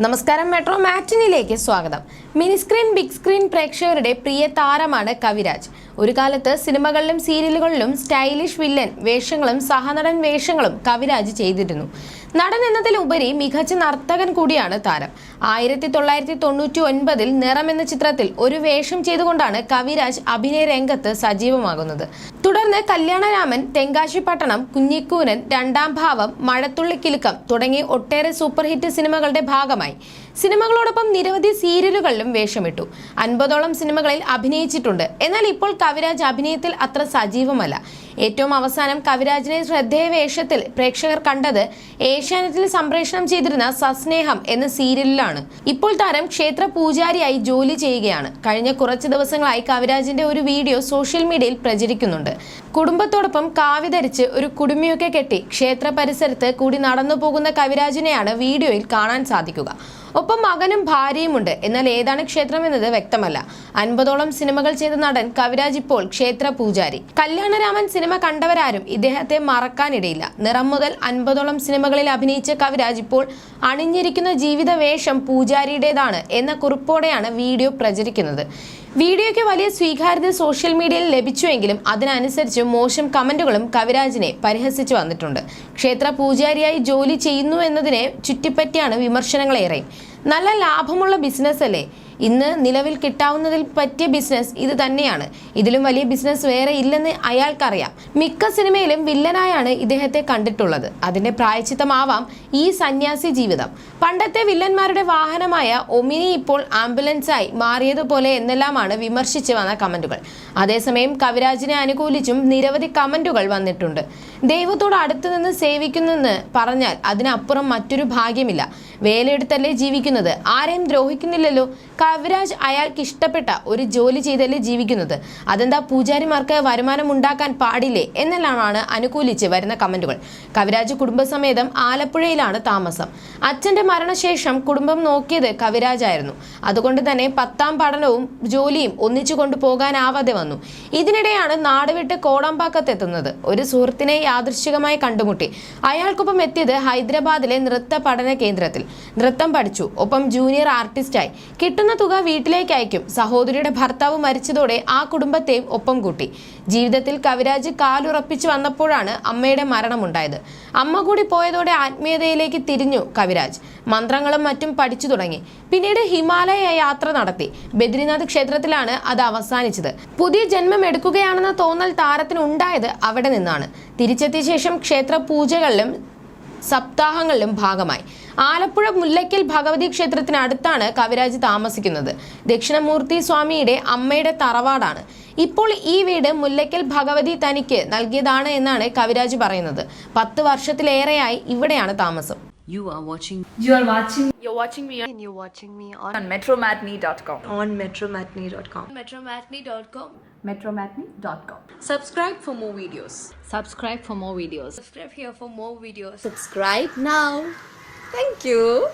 നമസ്കാരം മെട്രോ മാറ്റിനിലേക്ക് സ്വാഗതം. Mini screen big screen പ്രേക്ഷകരുടെ പ്രിയ താരമാണ് കവിരാജ്. ഒരു കാലത്ത് സിനിമകളിലും സീരിയലുകളിലും സ്റ്റൈലിഷ് വില്ലൻ വേഷങ്ങളും സഹനടൻ വേഷങ്ങളും കവിരാജ് ചെയ്തിരുന്നു. നടൻ എന്നതിലുപരി മികച്ച നർത്തകൻ കൂടിയാണ് താരം. ആയിരത്തി തൊള്ളായിരത്തി തൊണ്ണൂറ്റി ഒൻപതിൽ നിറം എന്ന ചിത്രത്തിൽ ഒരു വേഷം ചെയ്തുകൊണ്ടാണ് കവിരാജ് അഭിനയ രംഗത്ത് സജീവമാകുന്നത്. തുടർന്ന് കല്യാണരാമൻ തെങ്കാശിപ്പട്ടണം കുഞ്ഞിക്കൂനൻ രണ്ടാം ഭാവം മഴത്തുള്ളിക്കിലുക്കം തുടങ്ങി ഒട്ടേറെ സൂപ്പർ ഹിറ്റ് സിനിമകളുടെ ഭാഗമായി. സിനിമകളോടൊപ്പം നിരവധി സീരിയലുകളിലും വേഷമിട്ടു. അൻപതോളം സിനിമകളിൽ അഭിനയിച്ചിട്ടുണ്ട്. എന്നാൽ ഇപ്പോൾ കവിരാജ് അഭിനയത്തിൽ അത്ര സജീവമല്ല. ഏറ്റവും അവസാനം കവിരാജിനെ ശ്രദ്ധേയ വേഷത്തിൽ പ്രേക്ഷകർ കണ്ടത് ഏഷ്യാനെറ്റിൽ സംപ്രേഷണം ചെയ്തിരുന്ന സസ്നേഹം എന്ന സീരിയലിലാണ്. ഇപ്പോൾ താരം ക്ഷേത്ര പൂജാരിയായി ജോലി ചെയ്യുകയാണ്. കഴിഞ്ഞ കുറച്ച് ദിവസങ്ങളായി കവിരാജിന്റെ ഒരു വീഡിയോ സോഷ്യൽ മീഡിയയിൽ പ്രചരിക്കുന്നുണ്ട്. കുടുംബത്തോടൊപ്പം കാവി ധരിച്ച് ഒരു കുടുമിയൊക്കെ കെട്ടി ക്ഷേത്ര പരിസരത്ത് കൂടി നടന്നു പോകുന്ന കവിരാജിനെയാണ് വീഡിയോയിൽ കാണാൻ സാധിക്കുക. ഒപ്പം മകനും ഭാര്യയുമുണ്ട്. എന്നാൽ ഏതാണ് ക്ഷേത്രം എന്നത് വ്യക്തമല്ല. അൻപതോളം സിനിമകൾ ചെയ്ത നടൻ കവിരാജ് ഇപ്പോൾ ക്ഷേത്ര പൂജാരി. കല്യാണരാമൻ സിനിമ കണ്ടവരാരും ഇദ്ദേഹത്തെ മറക്കാനിടയില്ല. നിറം മുതൽ അൻപതോളം സിനിമകളിൽ അഭിനയിച്ച കവിരാജ് ഇപ്പോൾ അണിഞ്ഞിരിക്കുന്ന ജീവിത വേഷം പൂജാരിയുടേതാണ് എന്ന കുറിപ്പോടെയാണ് വീഡിയോ പ്രചരിക്കുന്നത്. വീഡിയോയ്ക്ക് വലിയ സ്വീകാര്യത സോഷ്യൽ മീഡിയയിൽ ലഭിച്ചുവെങ്കിലും അതിനനുസരിച്ച് മോശം കമന്റുകളും കവിരാജിനെ പരിഹസിച്ചു വന്നിട്ടുണ്ട്. ക്ഷേത്ര പൂജാരിയായി ജോലി ചെയ്യുന്നു എന്നതിനെ ചുറ്റിപ്പറ്റിയാണ് വിമർശനങ്ങളേറെ. നല്ല ലാഭമുള്ള ബിസിനസ് അല്ലേ ഇന്ന് നിലവിൽ കിട്ടാവുന്നതിൽ പറ്റിയ ബിസിനസ് ഇത് തന്നെയാണ്. ഇതിലും വലിയ ബിസിനസ് വേറെ ഇല്ലെന്ന് അയാൾക്കറിയാം. മിക്ക സിനിമയിലും വില്ലനായാണ് ഇദ്ദേഹത്തെ കണ്ടിട്ടുള്ളത്. അതിന്റെ പ്രായച്ചിത്തമാവാം ഈ സന്യാസി ജീവിതം. പണ്ടത്തെ വില്ലന്മാരുടെ വാഹനമായ ഒമിനി ഇപ്പോൾ ആംബുലൻസായി മാറിയതുപോലെ എന്നെല്ലാമാണ് വിമർശിച്ച് വന്ന കമന്റുകൾ. അതേസമയം കവിരാജിനെ അനുകൂലിച്ചും നിരവധി കമന്റുകൾ വന്നിട്ടുണ്ട്. ദൈവത്തോട് അടുത്തു നിന്ന് സേവിക്കുന്നെന്ന് പറഞ്ഞാൽ അതിനപ്പുറം മറ്റൊരു ഭാഗ്യമില്ല. വേലയെടുത്തല്ലേ ജീവിക്കുന്നത്? ആരെയും ദ്രോഹിക്കുന്നില്ലല്ലോ? കവിരാജ് അയാൾക്ക് ഇഷ്ടപ്പെട്ട ഒരു ജോലി ചെയ്തല്ലേ ജീവിക്കുന്നത്. അതെന്താ പൂജാരിമാർക്ക് വരുമാനം ഉണ്ടാക്കാൻ പാടില്ലേ എന്നെല്ലാമാണ് അനുകൂലിച്ച് വരുന്ന കമന്റുകൾ. കവിരാജ് കുടുംബസമേതം ആലപ്പുഴയിലാണ് താമസം. അച്ഛന്റെ മരണശേഷം കുടുംബം നോക്കിയത് കവിരാജായിരുന്നു. അതുകൊണ്ട് തന്നെ പത്താം പഠനവും ജോലിയും ഒന്നിച്ചു കൊണ്ടുപോകാനാവാതെ വന്നു. ഇതിനിടെയാണ് നാടുവിട്ട് കോടമ്പാക്കത്ത് എത്തുന്നത് ഒരു സുഹൃത്തിനെ യാദൃശികമായി കണ്ടുമുട്ടി. അയാൾക്കൊപ്പം എത്തിയത് ഹൈദരാബാദിലെ നൃത്ത പഠന കേന്ദ്രത്തിൽ. നൃത്തം പഠിച്ചു. ഒപ്പം ജൂനിയർ ആർട്ടിസ്റ്റായി. കിട്ടുന്ന തുക വീട്ടിലേക്ക് അയക്കും. സഹോദരിയുടെ ഭർത്താവ് മരിച്ചതോടെ ആ കുടുംബത്തെയും ഒപ്പം കൂട്ടി. ജീവിതത്തിൽ കവിരാജ് കാലുറപ്പിച്ചു വന്നപ്പോഴാണ് അമ്മയുടെ മരണമുണ്ടായത്. അമ്മ കൂടി പോയതോടെ ആത്മീയതയിലേക്ക് തിരിഞ്ഞു കവിരാജ്. മന്ത്രങ്ങളും മറ്റും പഠിച്ചു തുടങ്ങി. പിന്നീട് ഹിമാലയ യാത്ര നടത്തി. ബദ്രിനാഥ് ക്ഷേത്രത്തിലാണ് അത് അവസാനിച്ചത്. പുതിയ ജന്മം എടുക്കുകയാണെന്ന തോന്നൽ താരത്തിന് ഉണ്ടായത് അവിടെ നിന്നാണ്. തിരിച്ചെത്തിയ ശേഷം ക്ഷേത്ര പൂജകളിലും സപ്താഹങ്ങളിലും ഭാഗമായി. ആലപ്പുഴ മുല്ലയ്ക്കൽ ഭഗവതി ക്ഷേത്രത്തിനടുത്താണ് കവിരാജ് താമസിക്കുന്നത് ദക്ഷിണമൂർത്തി സ്വാമിയുടെ അമ്മയുടെ തറവാടാണ് ഇപ്പോൾ ഈ വീട് മുല്ലയ്ക്കൽ ഭഗവതി തനിക്ക് നൽകിയതാണ് എന്നാണ് കവിരാജ് പറയുന്നത് പത്ത് വർഷത്തിലേറെയായി ഇവിടെയാണ് താമസം You are watching You are watching You're watching me and you're watching me on, on metromatney.com. on metromatney.com. metromatney.com. Metromatney.com. subscribe for more videos Subscribe for more videos. Subscribe here for more videos. Subscribe now. Thank you.